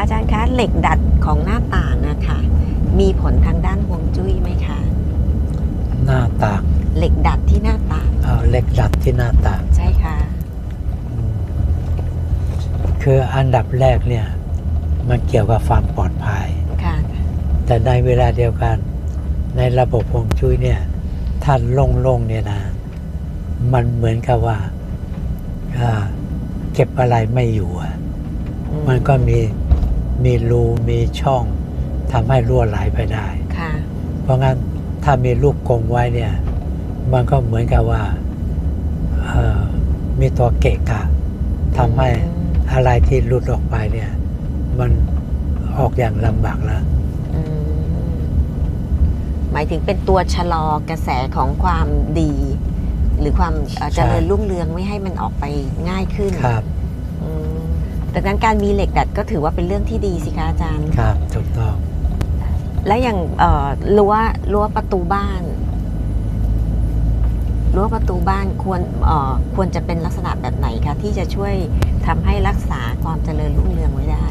อาจารย์คะเหล็กดัดของหน้าต่างนะคะมีผลทางด้านฮวงจุ้ยไหมคะหน้าต่างเหล็กดัดที่หน้าต่างเอาเหล็กดัดที่หน้าต่าง ใช่ค่ะอืมคืออันดับแรกเนี่ย มันเกี่ยวกับความปลอดภัย ค่ะ แต่ในเวลาเดียวกัน ในระบบฮวงจุ้ยเนี่ยถ้าโล่งๆเนี่ยนะ มันเหมือนกับว่าอ่าเก็บอะไรไม่อยู่อะอืมันก็มี มีรูมีช่องทำให้รั่วไหลไปได้ ค่ะเพราะงั้นถ้ามีลูกกรงไว้เนี่ย มันก็เหมือนกับว่าเอ่อมีตัวเกะกะทำให้อะไรที่หลุดออกไปเนี่ย มันออกอย่างลำบากแล้วอืมหมายถึงเป็นตัวชะลอกระแสของความดี หรือความเอ่อใช่เจริญรุ่งเรืองไม่ให้มันออกไปง่ายขึ้นครับอืม ดังนั้นการมีเหล็กดัดก็ถือว่าเป็นเรื่องที่ดีสิคะอาจารย์ ครับถูกต้อง และอย่างเอ่อรั้วรั้วประตูบ้านรั้วประตูบ้านควรเอ่อควรจะเป็นลักษณะแบบไหนคะที่จะช่วยทำให้รักษาความเจริญรุ่งเรืองไว้ได้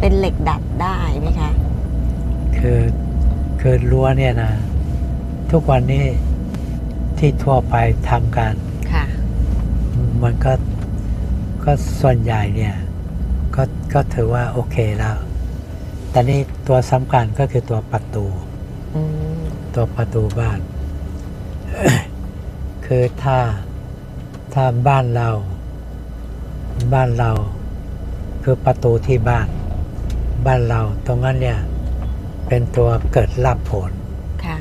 เป็นเหล็กดัดได้ไหมคะ คือคือรั้วเนี่ยนะ ทุกวันนี้ที่ทั่วไปทำกัน ค่ะ มันก็ ก็ส่วนใหญ่เนี่ยก็ก็ถือว่าโอเคแล้ว แต่นี่ตัวสำคัญก็คือตัวประตูอืมตัวประตูบ้าน คือถ้าถ้าบ้านเรา บ้านเราคือประตูที่บ้าน บ้านเราตรงนั้นเนี่ย เป็นตัวเกิดรับผลค่ะ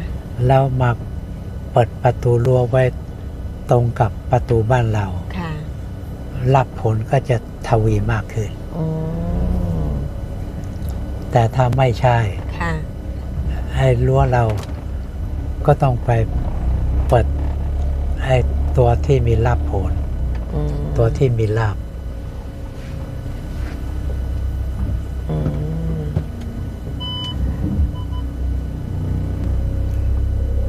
แล้วมาเปิดประตูรั้วไว้ตรงกับประตูบ้านเราค่ะ รับผลก็จะทวีมากขึ้นอืมแต่ถ้าไม่ใช่ค่ะไอ้รั้วเราก็ต้องไปเปิดไอ้ตัวที่มีรับผลอืมตัวที่มีลาบอืม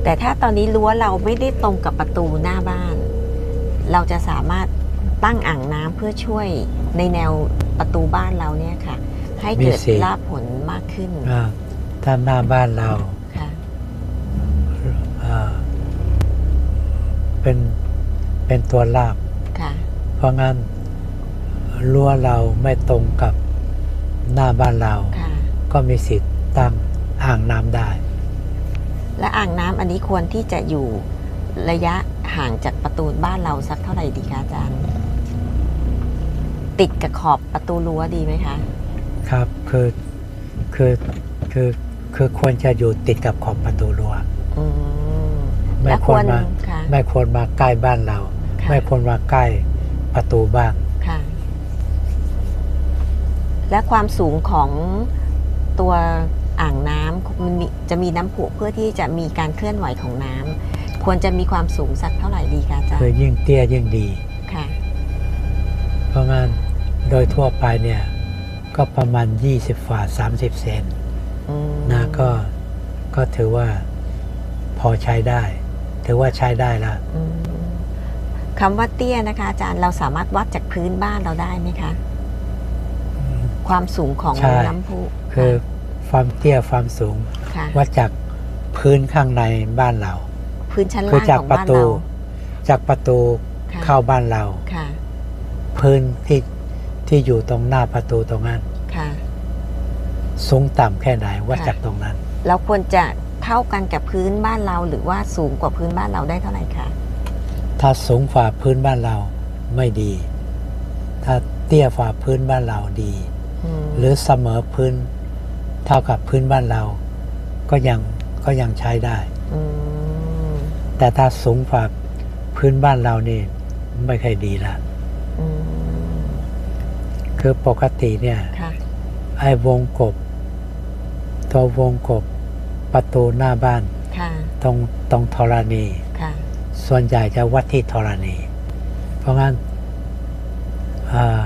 แต่ถ้าตอนนี้รั้วเราไม่ได้ตรงกับประตูหน้าบ้าน เราจะสามารถ ตั้งอ่างน้ำเพื่อช่วยในแนวประตูบ้านเราเนี่ยค่ะ ให้เกิดมีสิ ลาภผลมากขึ้นอ่าถ้าหน้าบ้านเราค่ะ อ่าเป็นเป็นตัวลาบ ค่ะ เพราะงั้นรั้วเราไม่ตรงกับหน้าบ้านเรา ค่ะ ก็มีสิทธิ์ตั้งอ่างน้ำได้ และอ่างน้ำอันนี้ควรที่จะอยู่ระยะห่างจากประตูบ้านเราสักเท่าไหร่ดีคะอาจารย์ ติดกับขอบประตูรั้วดีไหมคะ ครับคือคือคือคือควรจะอยู่ติดกับขอบประตูรั้วอืมไม่และควรมาค่ะ ไม่ควรมาใกล้บ้านเรา ค่ะ ไม่ควรมาใกล้ประตูบ้านค่ะ และความสูงของตัวอ่างน้ำมันมีจะมีน้ำพุเพื่อที่จะมีการเคลื่อนไหวของน้ำควรจะมีความสูงสักเท่าไหร่ดีคะอาจารคือย์ยิ่งเตี้ยยิ่งดีค่ะ เพราะงั้นโดยทั่วไปเนี่ยก็ประมาณ 20ฝ่า30 เซนอืมนะก็ก็ถือว่าพอใช้ได้ ถือว่าใช้ได้แล้วอืมคำว่าเตี้ยนะคะ อาจารย์เราสามารถวัดจากพื้นบ้านเราได้ไหมคะ ความสูงของใช่น้ำพุคือความเตี้ยความสูงค่ะวัดจากพื้นข้างในบ้านเรา พื้นชั้นคือล่างจากของประบ้านตูเราจากประตูค่ะเข้าบ้านเราค่ะ พื้นที่ที่อยู่ตรงหน้าประตูตรงนั้น ค่ะ สูงต่ำแค่ไหนวัดค่ะจากตรงนั้น เราควรจะเท่ากันกับพื้นบ้านเราหรือว่าสูงกว่าพื้นบ้านเราได้เท่าไหร่คะ ถ้าสูงฝ่าพื้นบ้านเราไม่ดี ถ้าเตี้ยฝ่าพื้นบ้านเราดีมหรือเสมอพื้น เท่ากับพื้นบ้านเรา ก็ยังก็ยังใช้ได้มแต่ถ้าสูงฝ่าพื้นบ้านเรานี่ไม่ค่อยดีละอืม คือปกติเนี่ยค่ะไอ้วงกบ ตัววงกบประตูหน้าบ้านค่ะตรงตรงธรณีค่ะส่วนใหญ่จะวัดที่ธรณี เพราะงั้นเอ่อ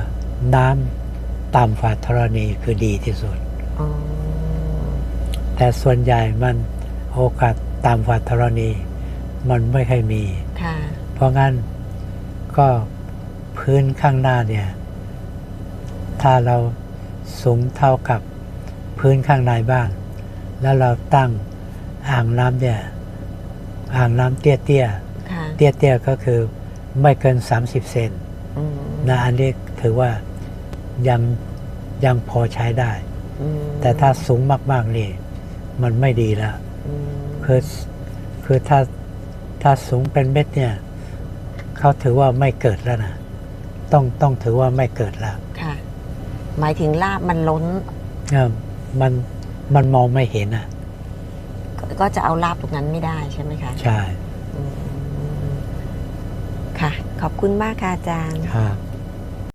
น้ำต่ำฝ่าธรณีคือดีที่สุดอ๋อแต่ส่วนใหญ่มันโอกาสต่ำฝ่าธรณี มันไม่ค่อยมีค่ะเพราะงั้นก็ พื้นข้างหน้าเนี่ย ถ้าเราสูงเท่ากับพื้นข้างในบ้าน แล้วเราตั้งอ่างน้ำเนี่ย อ่างน้ำเตี้ยเตี้ยค่ะๆเตี้ยเตี้ยๆก็คือไม่เกิน 30 เซนอืมนะอันนี้ถือว่ายังยังพอใช้ได้อืมแต่ถ้าสูงมาก ๆ นี่ มันไม่ดีแล้วอืมคือคือถ้าถ้าสูงเป็นเม็ดเนี่ย เขาถือว่าไม่เกิดแล้วนะ ต้องต้องถือว่าไม่เกิดแล้วค่ะ หมายถึงรากมันล้นเออมันมันมองไม่เห็นอะ ก็ก็จะเอารากตรงนั้นไม่ได้ใช่ไหมคะ ใช่อืมค่ะ ขอบคุณมากค่ะอาจารย์ครับ